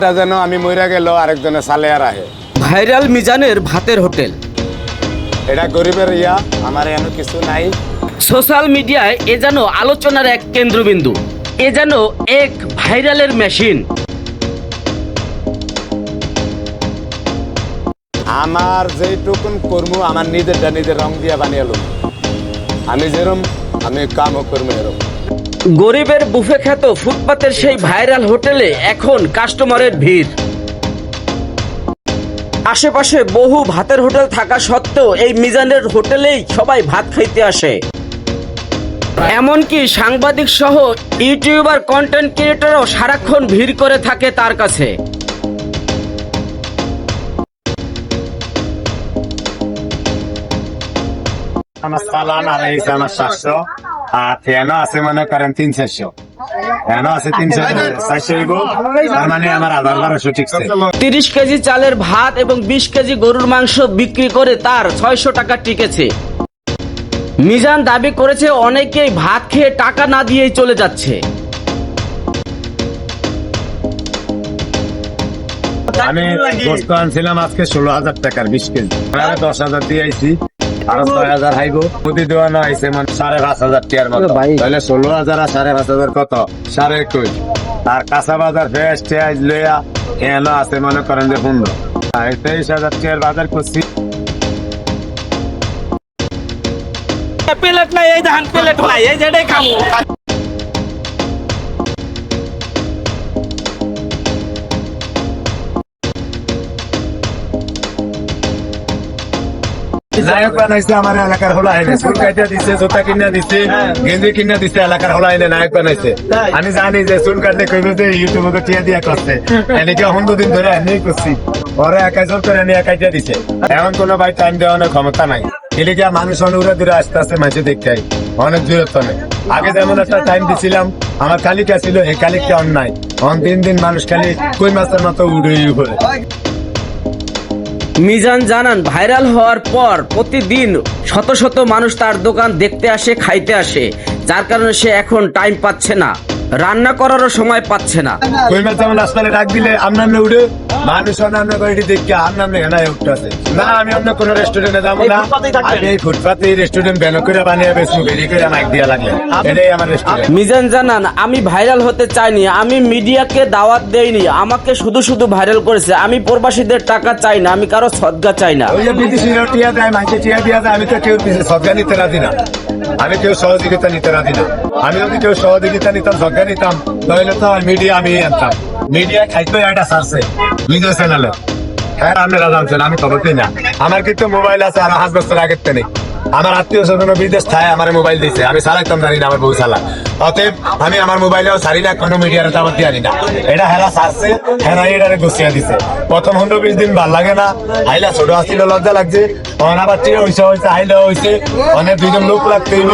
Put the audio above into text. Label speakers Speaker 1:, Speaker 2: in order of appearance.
Speaker 1: এটা যেন আমি মইরা গেল আরেকজনে সালে আর আহে।
Speaker 2: ভাইরাল মিজানের ভাতের হোটেল।
Speaker 1: এটা গরিবের ইয়া আমার এন কিছু নাই।
Speaker 2: সোশ্যাল মিডিয়ায় এ যেন আলোচনার এক কেন্দ্রবিন্দু এ যেন এক ভাইরালের মেশিন।
Speaker 1: আমার যেটুকুন কর্ম আমার নিজেরটা নিজের রং দিয়া বানিয়ে আমি যেরম আমি কামও করব এরম
Speaker 2: গরিবের বুফে খ্যাত ফুটপাতের সেই ভাইরাল হোটেলে এখন কাস্টমারের ভিড়। আশেপাশে বহু ভাতের হোটেল থাকা সত্ত্বেও এই মিজানের হোটেলেই সবাই ভাত খাইতে আসে। এমনকি সাংবাদিক সহ ইউটিউবার কন্টেন্ট ক্রিয়েটরও সারাক্ষণ ভিড় করে থাকে তার কাছে।
Speaker 1: আমার সালান আর আমার সাতশো আর ফ্যানও আছে মনে করেন তিন চারশো এগো তার মানে
Speaker 2: তিরিশ কেজি চালের ভাত এবং বিশ কেজি গরুর মাংস বিক্রি করে তার ছয়শো টাকা টিকেছে। মিজান দাবি করেছে অনেকেই ভাত খেয়ে টাকা না দিয়েই চলে যাচ্ছে।
Speaker 1: আমি আনছিলাম আজকে ষোলো হাজার টাকার বিশ কেজি। আমি দশ হাজার দিয়ে আইছি। আরও ছয় হাজার মানে সাড়ে পাঁচ হাজার টিয়ার মতো। তাহলে ষোলো হাজার আর সাড়ে পাঁচ হাজার কত? সাড়ে একুশ। আর কাঁচা বাজার ফ্রেশ টিয়াজ লইয়া এনো আছে মনে করেন যে পনেরো। আর তেইশ হাজার টিয়ার বাজার করছি।
Speaker 2: প্লেট নাই এই ধান প্লেট নাই এই যেটাই খাব
Speaker 1: নায়ক বানাইছে আমার এলাকার হলো আইনে। চুল কাটা দিছে জুতা কিনা দিছে গেঞ্জি কিনা দিছে এলাকার হলো আইনে নায়ক বানাইছে। আমি জানি যে চুল কাটলে কইবে যে ইউটিউবে টিয়া দিয়া করছে। এনেকে হন্দ দিন ধরে আমি করছি। ওরা একাই জোর করে নিয়ে কাটিয়ে দিছে। এমন কোনো ভাই টাইম দেওয়ানোর ক্ষমতা নাই। এদিকে মানুষ অনেক উড়ে দূরে আস্তে আস্তে মাঝে দেখতে অনেক দূরত্ব নেই আগে যেমন একটা টাইম দিছিলাম আমার কালিকা ছিল এই কালিকটা অন্যায়। অন দিন দিন মানুষ খালি কই মাছের মতো উড়ে উড়ে।
Speaker 2: মিজান জানান, ভাইরাল হওয়ার পর প্রতিদিন শত শত মানুষ তার দোকান দেখতে আসে, খাইতে আসে, যার কারণে সে এখন টাইম পাচ্ছে না। রান্না করারও সময় পাচ্ছে না।
Speaker 1: কই মাছ আসলে ডাক দিলে মানুষ দেখে আমি অন্য কোনো রেস্টুরেন্টে যাব না। আমি এই ফুটপাতে রেস্টুরেন্ট ব্যান করে বানিয়ে বেসবো বেরি করে মাইক দিয়া লাগলে এটাই আমার রেস্টুরেন্ট
Speaker 2: মিজান জানান আমি ভাইরাল হতে চাইনি আমি মিডিয়াকে দাওয়াত দেইনি আমাকে শুধু শুধু ভাইরাল করেছে আমি প্রবাসীদের টাকা চাই না আমি কারও সদ্গা চাই না।
Speaker 1: ওই যে বিদেশি টিয়া দেয় মাইকে টিয়া দিয়া দেয় আমি তো কেউ সজ্ঞা নিতে রাজি না। আমি কেউ সহযোগিতা নিতে রাজি না। আমি যদি কেউ সহযোগিতা নিতাম সজ্ঞা নিতাম তাহলে তো মিডিয়া আমি আনতাম। মিডিয়া খাইতো এটা সারছে নিজের চ্যানেলে হ্যাঁ আপনারা জানছেন আমি খবর দিই না। আমার কিন্তু মোবাইল আছে, আর পাঁচ বছর আগের থেকে। আমার আত্মীয় স্বজন বিদেশ থাকে আমার মোবাইল দিছে। আমি চালাইতাম, জানি না আমার বউ চালা। অতএব, আমি আমার মোবাইলেও ছাড়ি না, কোনো মিডিয়ার দাবার দিয়ে না। এটা হেলা সারছে হেলা এটারে গুছিয়ে দিছে। প্রথম পনেরো বিশ দিন ভালো লাগে না। হাইলা ছোট আসছিল লজ্জা লাগছে। অন আবার টিয়া হইছে হইছে হাইলা হইছে। অনেক দুইজন লোক লাগতে হইল